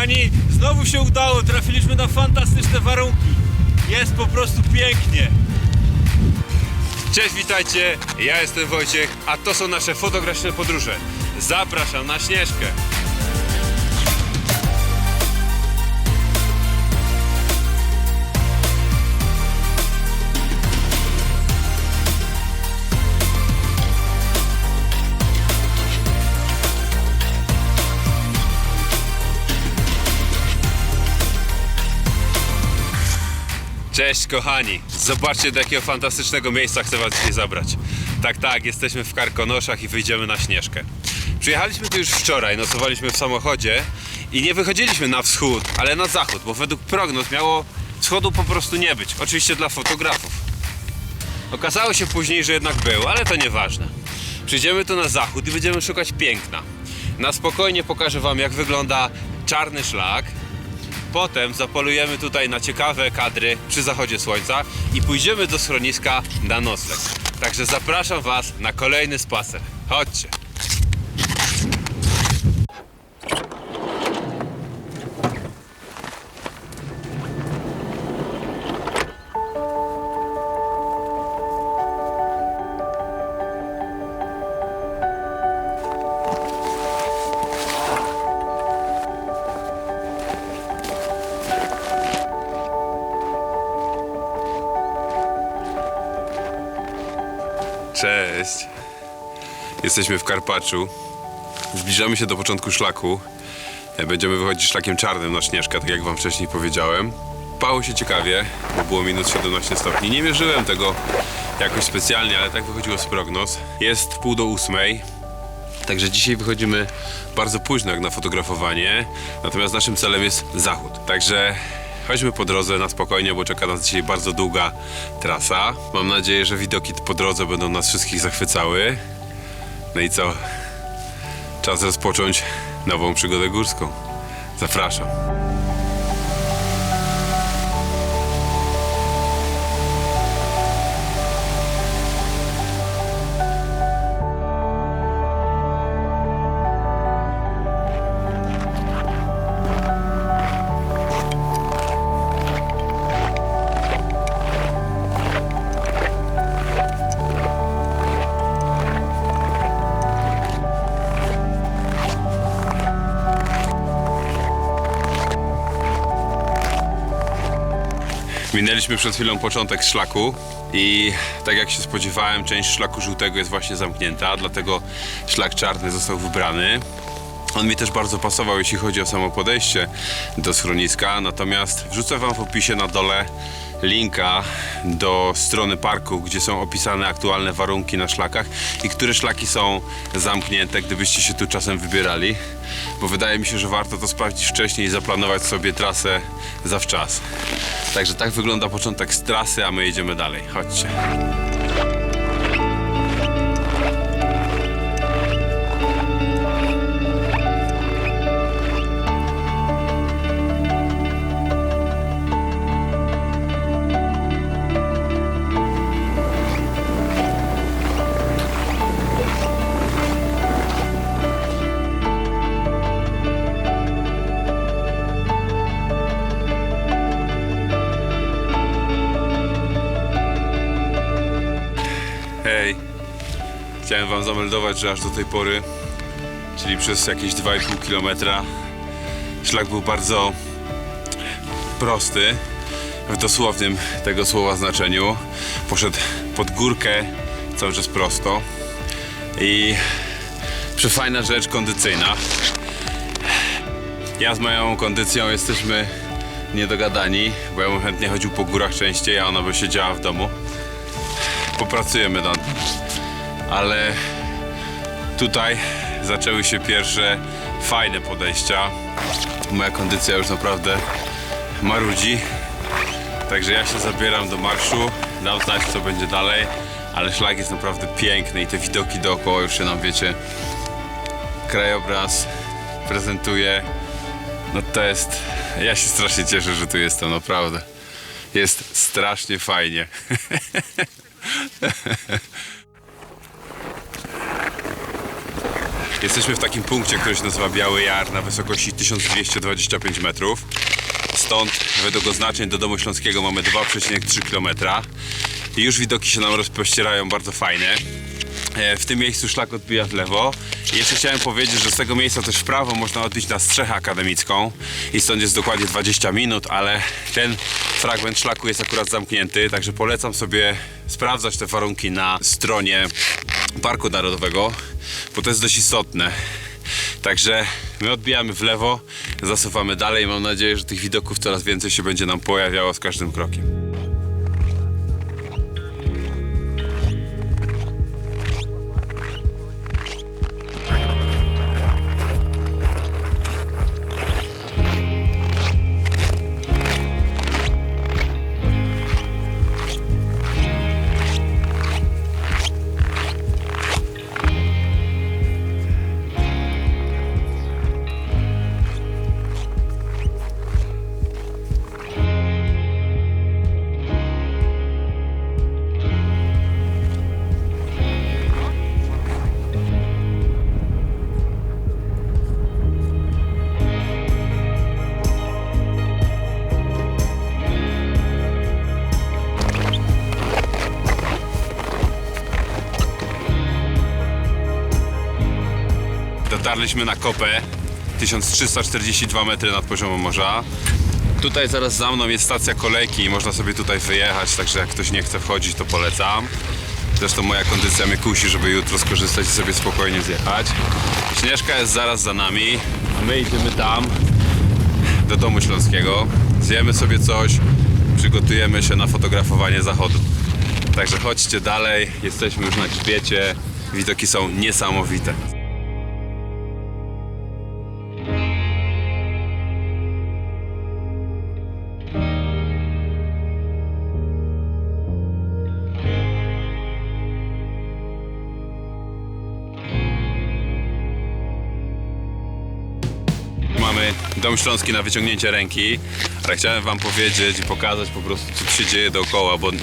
Kochani, znowu się udało, trafiliśmy na fantastyczne warunki. Jest po prostu pięknie. Cześć, witajcie, ja jestem Wojciech, a to są nasze fotograficzne podróże. Zapraszam na Śnieżkę. Cześć kochani, zobaczcie do jakiego fantastycznego miejsca chcę was dzisiaj zabrać. Tak, tak, jesteśmy w Karkonoszach i wyjdziemy na Śnieżkę. Przyjechaliśmy tu już wczoraj, nocowaliśmy w samochodzie i nie wychodziliśmy na wschód, ale na zachód, bo według prognoz miało wschodu po prostu nie być. Oczywiście dla fotografów. Okazało się później, że jednak był, ale to nieważne. Przyjdziemy tu na zachód i będziemy szukać piękna. Na spokojnie pokażę wam jak wygląda czarny szlak, Potem zapolujemy tutaj na ciekawe kadry przy zachodzie słońca i pójdziemy do schroniska na nocleg. Także zapraszam Was na kolejny spacer. Chodźcie. Cześć. Jesteśmy w Karpaczu. Zbliżamy się do początku szlaku. E, Będziemy wychodzić szlakiem czarnym na Śnieżkę, tak jak wam wcześniej powiedziałem. Pało się ciekawie, bo było minus 17 stopni. Nie mierzyłem tego jakoś specjalnie, ale tak wychodziło z prognoz. Jest pół do ósmej. Także dzisiaj wychodzimy bardzo późno jak na fotografowanie, natomiast naszym celem jest zachód. Także chodźmy po drodze na spokojnie, bo czeka nas dzisiaj bardzo długa trasa. Mam nadzieję, że widoki po drodze będą nas wszystkich zachwycały. No i co? Czas rozpocząć nową przygodę górską. Zapraszam. Minęliśmy przed chwilą początek szlaku i tak jak się spodziewałem, część szlaku żółtego jest właśnie zamknięta, dlatego szlak czarny został wybrany. On mi też bardzo pasował, jeśli chodzi o samo podejście do schroniska, natomiast wrzucę Wam w opisie na dole linka do strony parku, gdzie są opisane aktualne warunki na szlakach i które szlaki są zamknięte, gdybyście się tu czasem wybierali, bo wydaje mi się, że warto to sprawdzić wcześniej i zaplanować sobie trasę zawczas. Także tak wygląda początek z trasy, a my jedziemy dalej. Chodźcie. Hej, chciałem wam zameldować, że aż do tej pory, czyli przez jakieś 2,5 km, szlak był bardzo prosty, w dosłownym tego słowa znaczeniu. Poszedł pod górkę cały czas prosto i przefajna rzecz kondycyjna. Ja z moją kondycją jesteśmy niedogadani, bo ja bym chętnie chodził po górach częściej, a ona by siedziała w domu popracujemy nad. Ale tutaj zaczęły się pierwsze fajne podejścia. Moja kondycja już naprawdę marudzi. Także ja się zabieram do marszu. Dam znać co będzie dalej. Ale szlak jest naprawdę piękny i te widoki dookoła już się nam wiecie. Krajobraz prezentuje. No to jest. Ja się strasznie cieszę, że tu jestem, naprawdę. Jest strasznie fajnie. Jesteśmy w takim punkcie, który się nazywa Biały Jar na wysokości 1225 metrów. Stąd według oznaczeń do Domu Śląskiego mamy 2,3 km. I już widoki się nam rozpościerają bardzo fajne. E, W tym miejscu szlak odbija w lewo. I jeszcze chciałem powiedzieć, że z tego miejsca też w prawo można odbić na strzechę akademicką i stąd jest dokładnie 20 minut, ale ten fragment szlaku jest akurat zamknięty, także polecam sobie sprawdzać te warunki na stronie Parku Narodowego, bo to jest dość istotne. Także my odbijamy w lewo, zasuwamy dalej. Mam nadzieję, że tych widoków coraz więcej się będzie nam pojawiało z każdym krokiem. Dotarliśmy na kopę 1342 metry nad poziomem morza. Tutaj zaraz za mną jest stacja kolejki i można sobie tutaj wyjechać, także jak ktoś nie chce wchodzić, to polecam. Zresztą moja kondycja mnie kusi, żeby jutro skorzystać i sobie spokojnie zjechać. Śnieżka jest zaraz za nami, a my idziemy tam, do Domu Śląskiego. Zjemy sobie coś, przygotujemy się na fotografowanie zachodu. Także chodźcie dalej, jesteśmy już na grzbiecie, widoki są niesamowite. Dom Śląski na wyciągnięcie ręki, ale chciałem wam powiedzieć i pokazać po prostu co tu się dzieje dookoła, bo te,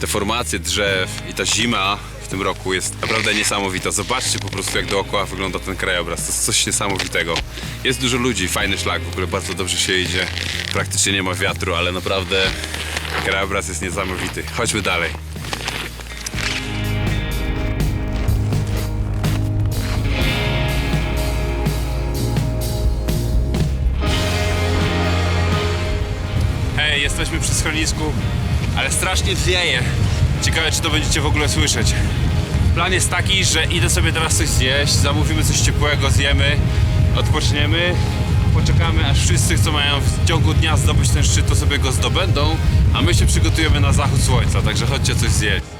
te formacje drzew i ta zima w tym roku jest naprawdę niesamowita. Zobaczcie po prostu jak dookoła wygląda ten krajobraz, to jest coś niesamowitego. Jest dużo ludzi, fajny szlak, w ogóle bardzo dobrze się idzie, praktycznie nie ma wiatru, ale naprawdę krajobraz jest niesamowity. Chodźmy dalej. Schronisku, ale strasznie wieje. Ciekawe, czy to będziecie w ogóle słyszeć. Plan jest taki, że idę sobie teraz coś zjeść, zamówimy coś ciepłego, zjemy, odpoczniemy, poczekamy, aż wszyscy, co mają w ciągu dnia zdobyć ten szczyt, to sobie go zdobędą, a my się przygotujemy na zachód słońca, także chodźcie coś zjeść.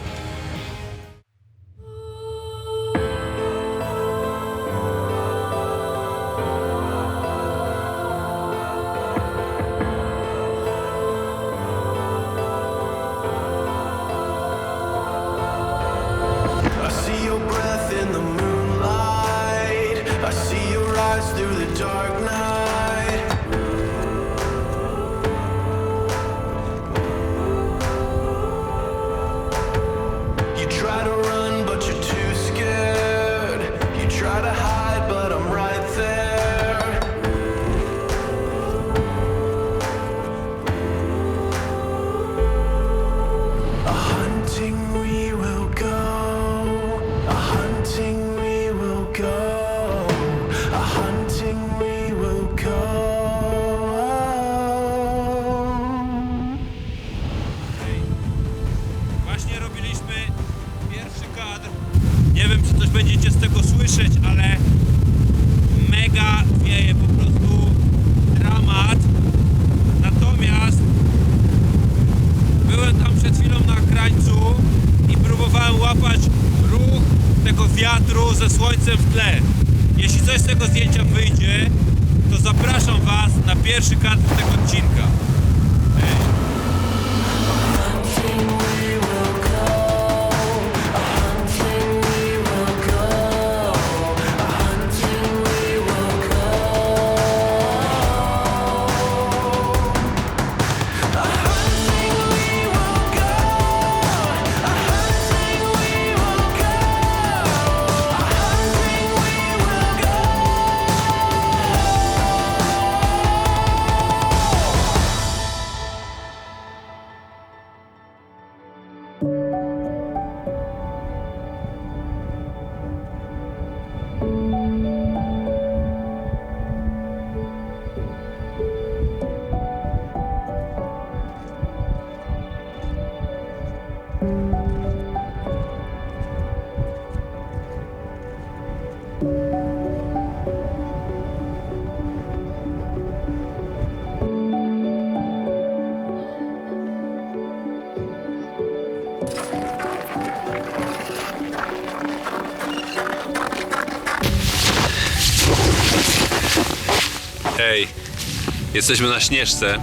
Ze słońcem w tle. Jeśli coś z tego zdjęcia wyjdzie, to zapraszam Was na pierwszy kadr tego odcinka. Jesteśmy na Śnieżce.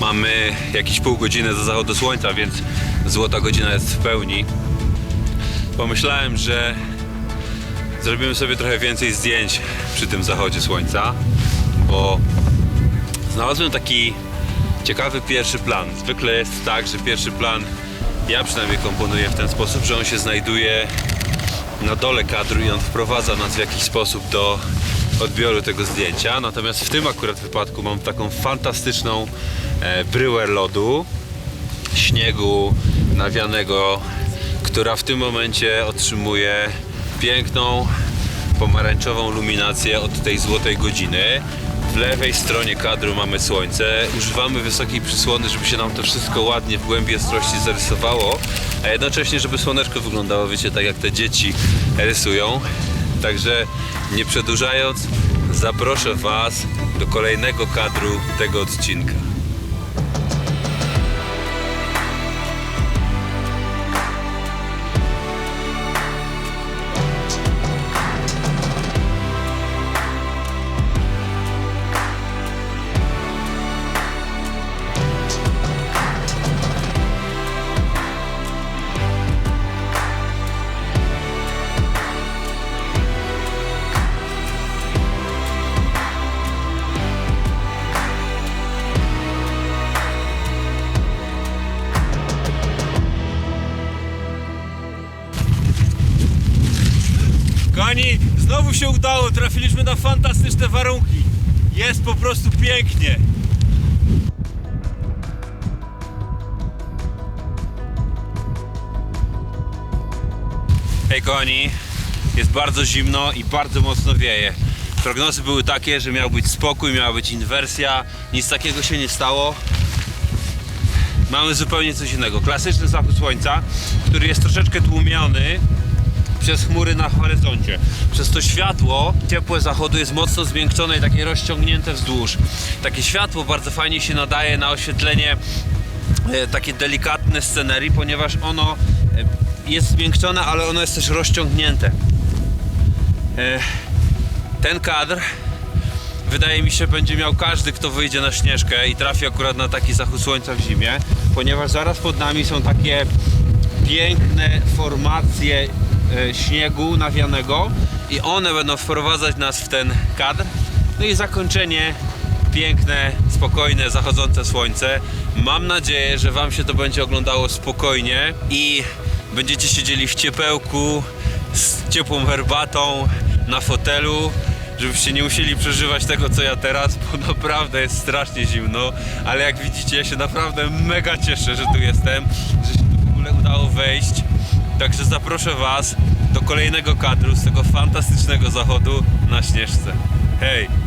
Mamy jakieś pół godziny do zachodu słońca, więc złota godzina jest w pełni. Pomyślałem, że zrobimy sobie trochę więcej zdjęć przy tym zachodzie słońca, bo znalazłem taki ciekawy pierwszy plan. Zwykle jest tak, że pierwszy plan ja przynajmniej komponuję w ten sposób, że on się znajduje na dole kadru i on wprowadza nas w jakiś sposób do odbioru tego zdjęcia. Natomiast w tym akurat wypadku mam taką fantastyczną e, bryłę lodu, śniegu nawianego, która w tym momencie otrzymuje piękną pomarańczową luminację od tej złotej godziny. W lewej stronie kadru mamy słońce. Używamy wysokiej przysłony, żeby się nam to wszystko ładnie w głębi ostrości zarysowało, a jednocześnie, żeby słoneczko wyglądało, wiecie, tak jak te dzieci rysują. Także nie przedłużając, zaproszę Was do kolejnego kadru tego odcinka. Kochani, znowu się udało, trafiliśmy na fantastyczne warunki. Jest po prostu pięknie. Hej kochani, jest bardzo zimno i bardzo mocno wieje. Prognozy były takie, że miał być spokój, miała być inwersja. Nic takiego się nie stało. Mamy zupełnie coś innego. Klasyczny zachód słońca, który jest troszeczkę tłumiony przez chmury na horyzoncie. Przez to światło ciepłe zachodu jest mocno zmiękczone i takie rozciągnięte wzdłuż. Takie światło bardzo fajnie się nadaje na oświetlenie e, takie delikatne scenerii, ponieważ ono e, jest zmiękczone, ale ono jest też rozciągnięte. E, Ten kadr wydaje mi się będzie miał każdy, kto wyjdzie na śnieżkę i trafi akurat na taki zachód słońca w zimie, ponieważ zaraz pod nami są takie piękne formacje śniegu nawianego i one będą wprowadzać nas w ten kadr. No i zakończenie piękne, spokojne, zachodzące słońce. Mam nadzieję, że Wam się to będzie oglądało spokojnie i będziecie siedzieli w ciepełku z ciepłą herbatą na fotelu żebyście nie musieli przeżywać tego co ja teraz, bo naprawdę jest strasznie zimno, ale jak widzicie ja się naprawdę mega cieszę, że tu jestem, że się tu w ogóle udało wejść. Także zaproszę Was do kolejnego kadru z tego fantastycznego zachodu na Śnieżce. Hej!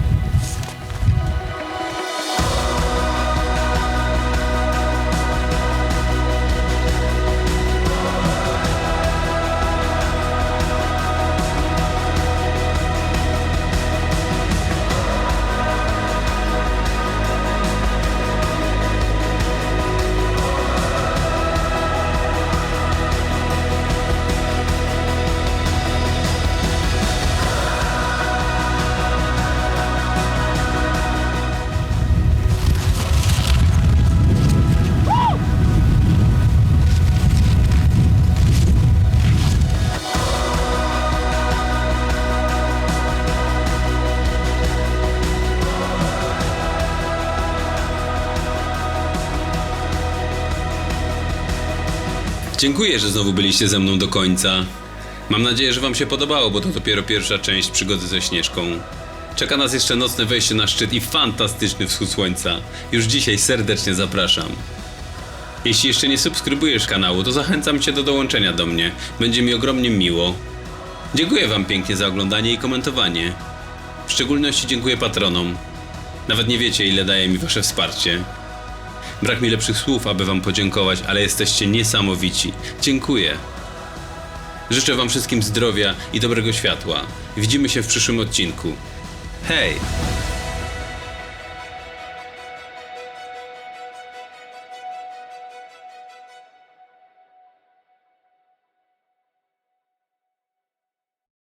Dziękuję, że znowu byliście ze mną do końca. Mam nadzieję, że Wam się podobało, bo to dopiero pierwsza część przygody ze Śnieżką. Czeka nas jeszcze nocne wejście na szczyt i fantastyczny wschód słońca. Już dzisiaj serdecznie zapraszam. Jeśli jeszcze nie subskrybujesz kanału, to zachęcam Cię do dołączenia do mnie. Będzie mi ogromnie miło. Dziękuję Wam pięknie za oglądanie i komentowanie. W szczególności dziękuję patronom. Nawet nie wiecie, ile daje mi Wasze wsparcie. Brak mi lepszych słów, aby Wam podziękować, ale jesteście niesamowici. Dziękuję. Życzę Wam wszystkim zdrowia i dobrego światła. Widzimy się w przyszłym odcinku. Hej!